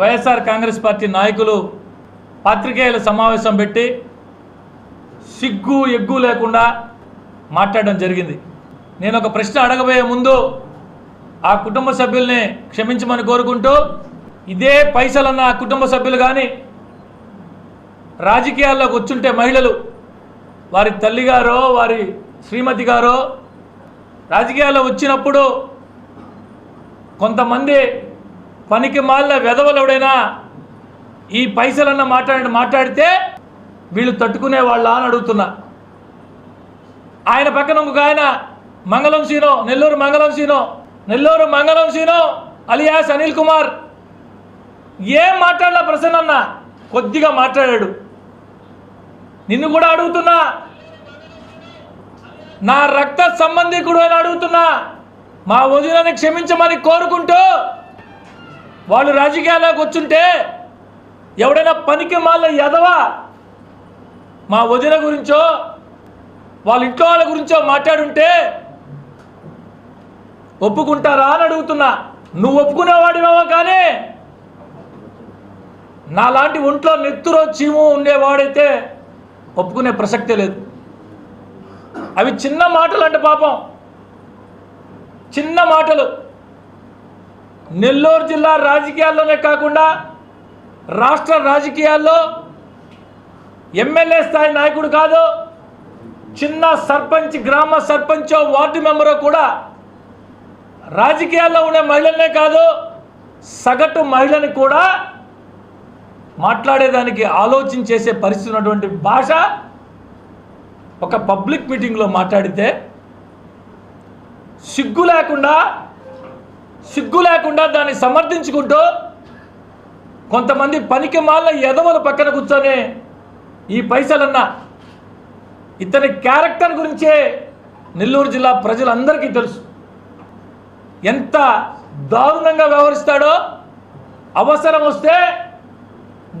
YSR Congress party నాయకులు పాత్రికేయుల సమావేశం పెట్టి సిగ్గు ఎగ్గు లేకుండా మాట్లాడడం జరిగింది. నేను ఒక ప్రశ్న అడగబోయే ముందు ఆ కుటుంబ సభ్యుల్ని క్షమించమని కోరుకుంటూ ఇదే పైసలన్న ఆ కుటుంబ సభ్యులు కానీ రాజకీయాల్లోకి వచ్చుంటే మహిళలు వారి తల్లిగారో వారి శ్రీమతి గారో రాజకీయాల్లో వచ్చినప్పుడు కొంతమంది పనికి మాలిన వెధవలుడైనా ఈ పైసలన్న మాట్లాడి మాట్లాడితే వీళ్ళు తట్టుకునే వాళ్ళ అని అడుగుతున్నా. ఆయన పక్కన ఇంకొక ఆయన మంగళం సీనో నెల్లూరు మంగళం సీనో నెల్లూరు మంగళం సీనో అలియాస్ అనిల్ కుమార్. ఏం మాట్లాడలా ప్రసన్న కొద్దిగా మాట్లాడాడు. నిన్ను కూడా అడుగుతున్నా. నా రక్త సంబంధికుడు అని అడుగుతున్నా. మా వదిన క్షమించమని కోరుకుంటూ వాళ్ళు రాజకీయాల్లోకి వచ్చుంటే ఎవడైనా పనికి మాల ఎదవా మా వదిన గురించో వాళ్ళ ఇంట్లో వాళ్ళ గురించో మాట్లాడుంటే ఒప్పుకుంటారా అని అడుగుతున్నా. నువ్వు ఒప్పుకునేవాడివేమో కానీ నాలాంటి ఒంట్లో నెత్తురో చీము ఉండేవాడైతే ఒప్పుకునే ప్రసక్తే లేదు. అవి చిన్న మాటలు అంటే పాపం. చిన్న మాటలు. నెల్లూరు జిల్లా రాజకీయాల్లోనే కాకుండా రాష్ట్ర రాజకీయాల్లో ఎమ్మెల్యే స్థాయి నాయకుడు కాదు చిన్న సర్పంచ్ గ్రామ సర్పంచో వార్డు మెంబరో కూడా రాజకీయాల్లో ఉండే మహిళలనే కాదు సగటు మహిళని కూడా మాట్లాడేదానికి ఆలోచన చేసే పరిస్థితి ఉన్నటువంటి భాష ఒక పబ్లిక్ మీటింగ్లో మాట్లాడితే సిగ్గు లేకుండా సిగ్గు లేకుండా దాన్ని సమర్థించుకుంటూ కొంతమంది పనికి మాల ఎదవల పక్కన కూర్చొని ఈ పైసలన్నా ఇతని క్యారెక్టర్ గురించే నెల్లూరు జిల్లా ప్రజలందరికీ తెలుసు. ఎంత దారుణంగా వ్యవహరిస్తాడో అవసరం వస్తే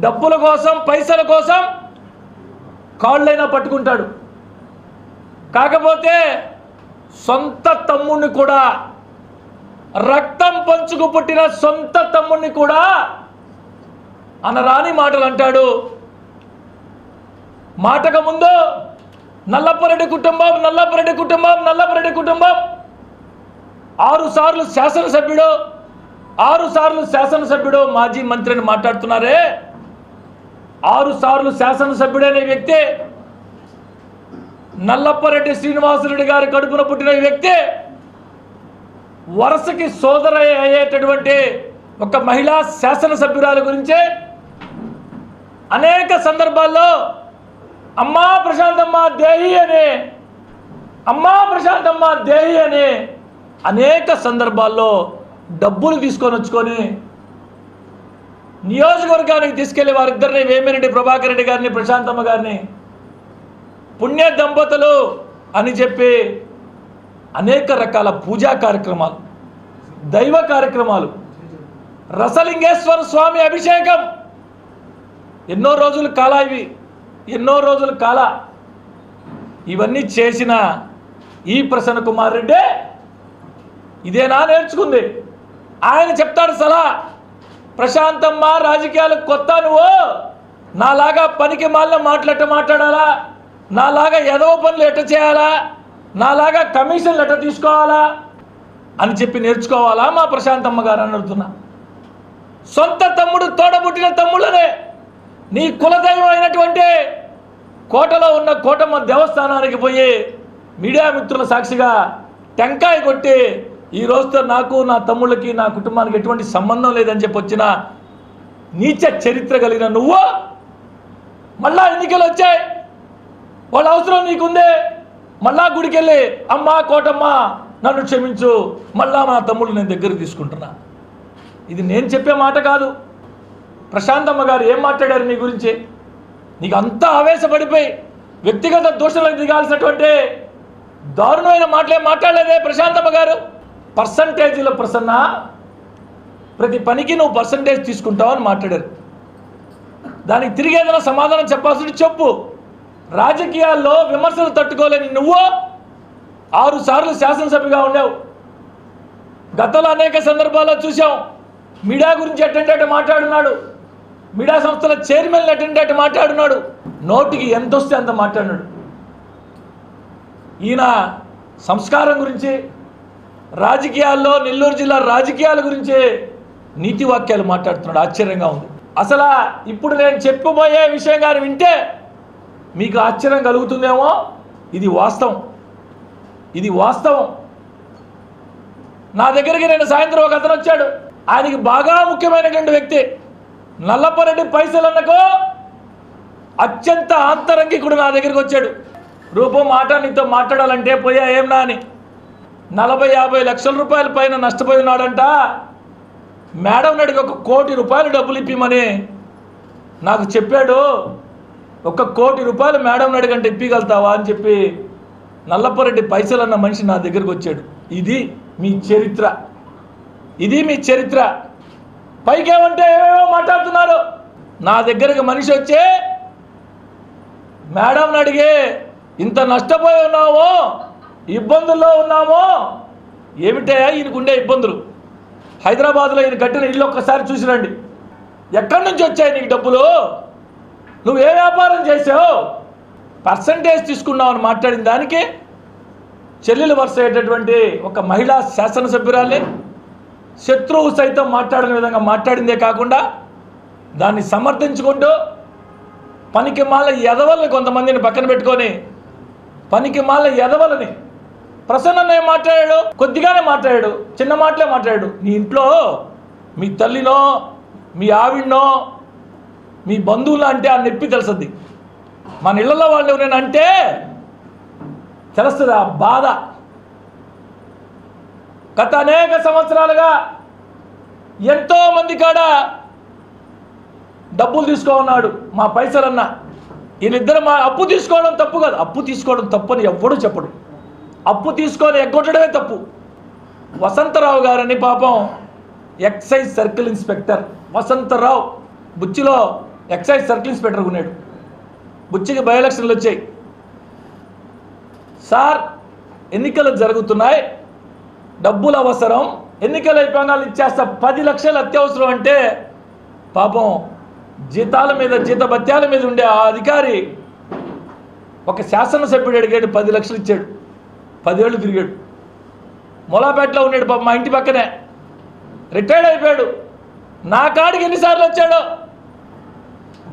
డబ్బుల కోసం పైసల కోసం కాళ్ళైనా పట్టుకుంటాడు. కాకపోతే సొంత తమ్ముడిని కూడా రక్ పంచుకు పుట్టిన సొంత తమ్ముడిని కూడా అనరాని మాటలు అంటాడు. మాటకు ముందు నల్లపరెడ్డి కుటుంబం నల్లపరెడ్డి కుటుంబం నల్లపరెడ్డి కుటుంబం. ఆరు సార్లు శాసనసభ్యుడు ఆరు సార్లు శాసనసభ్యుడు మాజీ మంత్రిని మాట్లాడుతున్నారే. ఆరు సార్లు శాసనసభ్యుడైన వ్యక్తి నల్లప్పరెడ్డి శ్రీనివాసరెడ్డి గారి కడుపున పుట్టిన వ్యక్తి వరుసకి సోదర అయ్యేటటువంటి ఒక మహిళా శాసనసభ్యురాల గురించే అనేక సందర్భాల్లో అమ్మా ప్రశాంతమ్మ దేహి అనే అమ్మా ప్రశాంతమ్మ దేహి అనే అనేక సందర్భాల్లో డబ్బులు తీసుకొని వచ్చుకొని నియోజకవర్గానికి తీసుకెళ్ళి వారిద్దరిని వేమిరెడ్డి ప్రభాకర్ రెడ్డి గారిని ప్రశాంతమ్మ గారిని పుణ్య దంపతులు అని చెప్పి అనేక రకాల పూజా కార్యక్రమాలు దైవ కార్యక్రమాలు. రసలింగేశ్వర స్వామి అభిషేకం. ఎన్నో రోజులు కాల ఇవి ఎన్నో రోజులు కాల. ఇవన్నీ చేసిన ఈ ప్రసన్న కుమార్ రెడ్డి ఇదేనా నేర్చుకుంది. ఆయన చెప్తాడు సలహా ప్రశాంతమ్మ రాజకీయాలకు కొత్త నువ్వు. నాలాగా పనికి మాలిన మాట్లాడటం మాట్లాడాలా? నాలాగా ఎదవ పనులు ఎట్ట చేయాలా? నాలాగా కమిషన్ లెటర్ తీసుకోవాలా అని చెప్పి నేర్చుకోవాలా మా ప్రశాంతమ్మ గారు అని అడుగుతున్నా. సొంత తమ్ముడు తోడబుట్టిన తమ్ముళ్ళనే నీ కులదైవం అయినటువంటి కోటలో ఉన్న కోటమ్మ దేవస్థానానికి పోయి మీడియా మిత్రుల సాక్షిగా టెంకాయ కొట్టి ఈ రోజుతో నాకు నా తమ్ముళ్ళకి నా కుటుంబానికి ఎటువంటి సంబంధం లేదని చెప్పి వచ్చిన నీచ చరిత్ర కలిగిన నువ్వు మళ్ళా ఎన్నికలు వచ్చాయి. వాళ్ళ అవసరం నీకుందే. మళ్ళా గుడికి వెళ్ళి అమ్మా కోటమ్మ నన్ను క్షమించు. మళ్ళా మా తమ్ముడు నేను దగ్గర తీసుకుంటున్నా. ఇది నేను చెప్పే మాట కాదు. ప్రశాంతమ్మ గారు ఏం మాట్లాడారు నీ గురించి? నీకు అంతా ఆవేశపడిపోయి వ్యక్తిగత దూషణలకు దిగాల్సినటువంటి దారుణమైన మాటలే మాట్లాడలేదే ప్రశాంతమ్మ గారు. పర్సంటేజీల ప్రసన్న ప్రతి పనికి నువ్వు పర్సంటేజ్ తీసుకుంటావు అని మాట్లాడారు. దానికి తిరిగి ఏదైనా సమాధానం చెప్పాల్సి చెప్పు. రాజకీయాల్లో విమర్శలు తట్టుకోలేని నువ్వు ఆరు సార్లు శాసనసభ్యుగా ఉండావు గతంలో అనేక సందర్భాల్లో చూసాం మీడియా గురించి ఎట్టంటే మాట్లాడున్నాడు. మీడియా సంస్థల చైర్మన్ ఎట్టంటే మాట్లాడున్నాడు. నోటికి ఎంత వస్తే అంత మాట్లాడినాడు ఈయన సంస్కారం గురించి రాజకీయాల్లో నెల్లూరు జిల్లా రాజకీయాల గురించి నీతి వాక్యాలు మాట్లాడుతున్నాడు. ఆశ్చర్యంగా ఉంది. అసలు ఇప్పుడు నేను చెప్పబోయే విషయం కానీ వింటే మీకు ఆశ్చర్యం కలుగుతుందేమో? ఇది వాస్తవం. ఇది వాస్తవం. నా దగ్గరికి నేను సాయంత్రం ఒక అతను వచ్చాడు. ఆయనకి బాగా ముఖ్యమైనటువంటి వ్యక్తి. నల్లపరెడ్డి పైసలన్నకో అత్యంత ఆంతరంగికుడు నా దగ్గరికి వచ్చాడు. రూపం మాట నీతో మాట్లాడాలంటే పోయా ఏం అని నలభై యాభై లక్షల రూపాయల పైన నష్టపోయి ఉన్నాడంట. మేడం నడికి ఒక కోటి రూపాయలు డబ్బులు ఇప్పిమని నాకు చెప్పాడు. ఒక కోటి రూపాయలు మేడం నడిగంటే ఇప్పగలుగుతావా అని చెప్పి నల్లపరెడ్డి పైసలు అన్న మనిషి నా దగ్గరకు వచ్చాడు. ఇది మీ చరిత్ర. ఇది మీ చరిత్ర. పైకేమంటే ఏమేమో మాట్లాడుతున్నారు. నా దగ్గరకు మనిషి వచ్చే మేడం అడిగే ఇంత నష్టపోయి ఉన్నామో ఇబ్బందుల్లో ఉన్నామో ఏమిటే ఈయనకుండే ఇబ్బందులు? హైదరాబాద్లో ఈయన కట్టిన ఇల్లు ఒక్కసారి చూసి రండి. ఎక్కడి నుంచి వచ్చాయి నీకు డబ్బులు? నువ్వు ఏ వ్యాపారం చేసావు పర్సంటేజ్ తీసుకున్నావు అని మాట్లాడిన దానికి చెల్లెలు వరుస అయ్యేటటువంటి ఒక మహిళా శాసనసభ్యురాలే శత్రువు సైతం మాట్లాడిన విధంగా మాట్లాడిందే కాకుండా దాన్ని సమర్థించుకుంటూ పనికి మాల ఎదవల్ని కొంతమందిని పక్కన పెట్టుకొని పనికి మాల ఎదవలని ప్రసన్న ఏం మాట్లాడాడు కొద్దిగానే మాట్లాడాడు చిన్న మాటలే మాట్లాడాడు. నీ ఇంట్లో మీ తల్లినో మీ ఆవిడనో మీ బంధువులు అంటే ఆ నొప్పి తెలుస్తుంది మన ఇళ్ళలో వాళ్ళు ఎవరైనా అంటే తెలుస్తుంది ఆ బాధ. గత అనేక సంవత్సరాలుగా ఎంతో మంది కాడ డబ్బులు తీసుకో ఉన్నాడు మా పైసలన్న. వీళ్ళిద్దరు మా అప్పు తీసుకోవడం తప్పు కాదు. అప్పు తీసుకోవడం తప్పు అని ఎవ్వడూ చెప్పడు. అప్పు తీసుకొని ఎగ్గొట్టడమే తప్పు. వసంతరావు గారని పాపం ఎక్సైజ్ సర్కిల్ ఇన్స్పెక్టర్. వసంతరావు బుచ్చిలో ఎక్సైజ్ సర్కిల్ ఇన్స్పెక్టర్ ఉన్నాడు బుచ్చికి బై ఎలక్షన్లు వచ్చాయి. సార్ ఎన్నికలు జరుగుతున్నాయి. డబ్బులు అవసరం. ఎన్నికలు అయిపోయినా ఇచ్చేస్తా పది లక్షలు అత్యవసరం అంటే పాపం జీతాల మీద జీతభత్యాల మీద ఉండే ఆ అధికారి ఒక శాసనసభ్యుడు అడిగాడు పది లక్షలు ఇచ్చాడు. పదేళ్ళు తిరిగాడు. మొలాపేటలో ఉన్నాడు పాపం మా ఇంటి పక్కనే. రిటైర్డ్ అయిపోయాడు. నా కాడికి ఎన్నిసార్లు వచ్చాడో?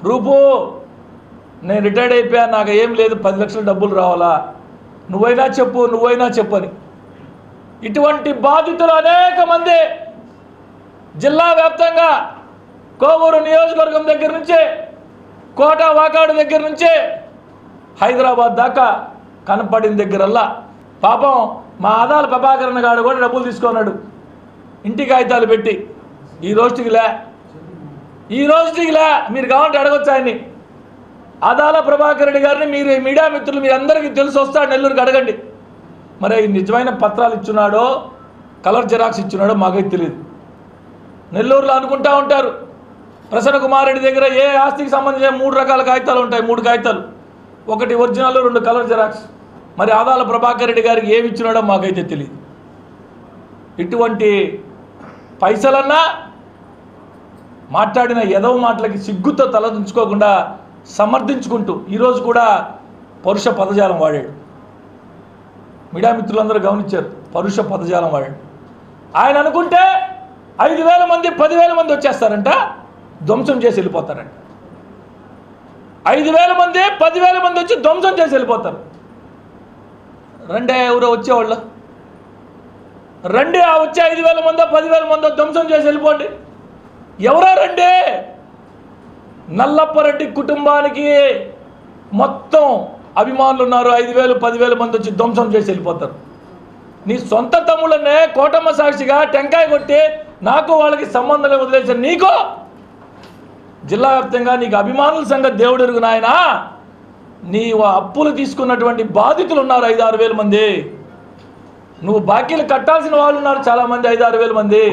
రూపు నేను రిటైర్డ్ అయిపోయా నాకు ఏం లేదు పది లక్షల డబ్బులు రావాలా? నువ్వైనా చెప్పు నువ్వైనా చెప్పు అని ఇటువంటి బాధితులు అనేక మంది జిల్లా వ్యాప్తంగా కోవూరు నియోజకవర్గం దగ్గర నుంచే కోట వాకాడు దగ్గర నుంచే హైదరాబాద్ దాకా కనపడిన దగ్గరల్లా. పాపం మా ఆదాల ప్రభాకరణ గారు కూడా డబ్బులు తీసుకున్నాడు. ఇంటి కాగితాలు పెట్టి. ఈ రోజుకి లే ఈ రోజుకి ఇలా మీరు కావాలంటే అడగొచ్చు ఆయన్ని. ఆదాల ప్రభాకర్ రెడ్డి గారిని మీరు మీడియా మిత్రులు మీ అందరికీ తెలిసి వస్తాడు నెల్లూరుకి అడగండి. మరి నిజమైన పత్రాలు ఇచ్చున్నాడో కలర్ జిరాక్స్ ఇచ్చున్నాడో మాకైతే తెలియదు. నెల్లూరులో అనుకుంటా ఉంటారు. ప్రసన్న కుమార్ రెడ్డి దగ్గర ఏ ఆస్తికి సంబంధించిన మూడు రకాల కాగితాలు ఉంటాయి. మూడు కాగితాలు. ఒకటి ఒరిజినల్ రెండు కలర్ జిరాక్స్. మరి ఆదాల ప్రభాకర్ రెడ్డి గారికి ఏమి ఇచ్చినాడో మాకైతే తెలియదు. ఇటువంటి పైసలన్నా మాట్లాడిన ఎదవ మాటలకి సిగ్గుతో తలదించుకోకుండా సమర్థించుకుంటూ ఈరోజు కూడా పరుష పదజాలం వాడాడు. మీడియా మిత్రులందరూ గమనించారు పరుష పదజాలం వాడాడు. ఆయన అనుకుంటే ఐదు వేల మంది పదివేల మంది వచ్చేస్తారంట ధ్వంసం చేసి వెళ్ళిపోతారంట. ఐదు వేల మంది పదివేల మంది వచ్చి ధ్వంసం చేసి వెళ్ళిపోతారు. రెండే ఎవరో వచ్చేవాళ్ళు. రెండే ఆ వచ్చే ఐదు వేల మందో పదివేల మందో ధ్వంసం చేసి వెళ్ళిపోండి. ఎవరో రండి నల్లప్పరెడ్డి కుటుంబానికి మొత్తం అభిమానులు ఉన్నారు ఐదు వేలు పదివేల మంది వచ్చి ధ్వంసం చేసి వెళ్ళిపోతారు. నీ సొంత తమ్ముళ్ళనే కోటమ్మ సాక్షిగా టెంకాయ కొట్టి నాకు వాళ్ళకి సంబంధం లేదు వదిలేసాను నీకు? జిల్లా వ్యాప్తంగా నీకు అభిమానుల సంగతి దేవుడు ఎరుగు నాయనా. నీ అప్పులు తీసుకున్నటువంటి బాధితులు ఉన్నారు ఐదు ఆరు వేల మంది. నువ్వు బాకీలు కట్టాల్సిన వాళ్ళు ఉన్నారు చాలామంది ఐదు ఆరు వేల మంది.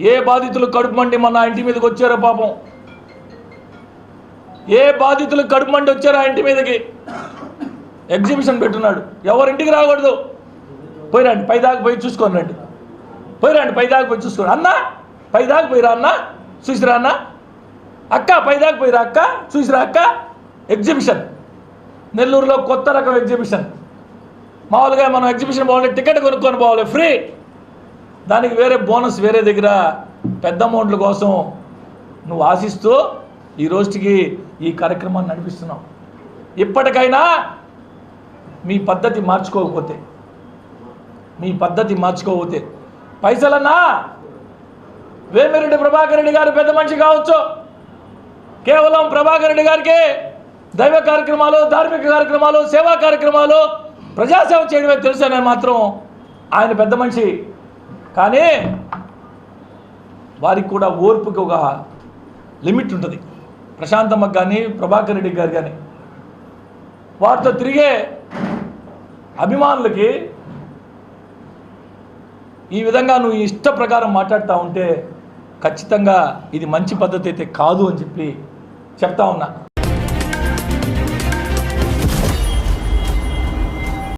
ఏ బాధితులు కడుపు మండి మన ఇంటి మీదకి వచ్చారో పాపం? ఏ బాధితులు కడుపు మండి వచ్చారో ఆ ఇంటి మీదకి? ఎగ్జిబిషన్ పెట్టున్నాడు. ఎవరింటికి రాకూడదు? పోయిరండి రండి పోయి చూసుకొని రండి. పోయిరండి పైదాకా పోయి చూసుకోండి అన్న పైదాకా పోయిరా అన్న చూసిరా అన్న. అక్క పైదాకా పోయిరా అక్క చూసిరా అక్క. ఎగ్జిబిషన్ నెల్లూరులో కొత్త రకం ఎగ్జిబిషన్ మామూలుగా మనం ఎగ్జిబిషన్ పోవాలి టికెట్ కొనుక్కొని పోవాలి ఫ్రీ దానికి వేరే బోనస్ వేరే దగ్గర పెద్ద అమౌంట్ల కోసం నువ్వు ఆశిస్తూ ఈ రోజుకి ఈ కార్యక్రమాన్ని నడిపిస్తున్నావు. ఇప్పటికైనా మీ పద్ధతి మార్చుకోకపోతే మీ పద్ధతి మార్చుకోకపోతే పైసలన్నా వేమిరెడ్డి ప్రభాకర్ రెడ్డి గారు పెద్ద మనిషి కావచ్చు. కేవలం ప్రభాకర్ రెడ్డి గారికి దైవ కార్యక్రమాలు ధార్మిక కార్యక్రమాలు సేవా కార్యక్రమాలు ప్రజాసేవ చేయడమే తెలుసు అని మాత్రం? ఆయన పెద్ద మనిషి. కానీ వారికి కూడా ఓర్పుకి ఒక లిమిట్ ఉంటుంది. ప్రశాంతమ్మ కానీ ప్రభాకర్ రెడ్డి గారు కానీ. వారితో తిరిగే అభిమానులకి ఈ విధంగా నువ్వు ఇష్ట ప్రకారం మాట్లాడుతూ ఉంటే ఖచ్చితంగా ఇది మంచి పద్ధతి అయితే కాదు అని చెప్పి చెప్తా ఉన్నా.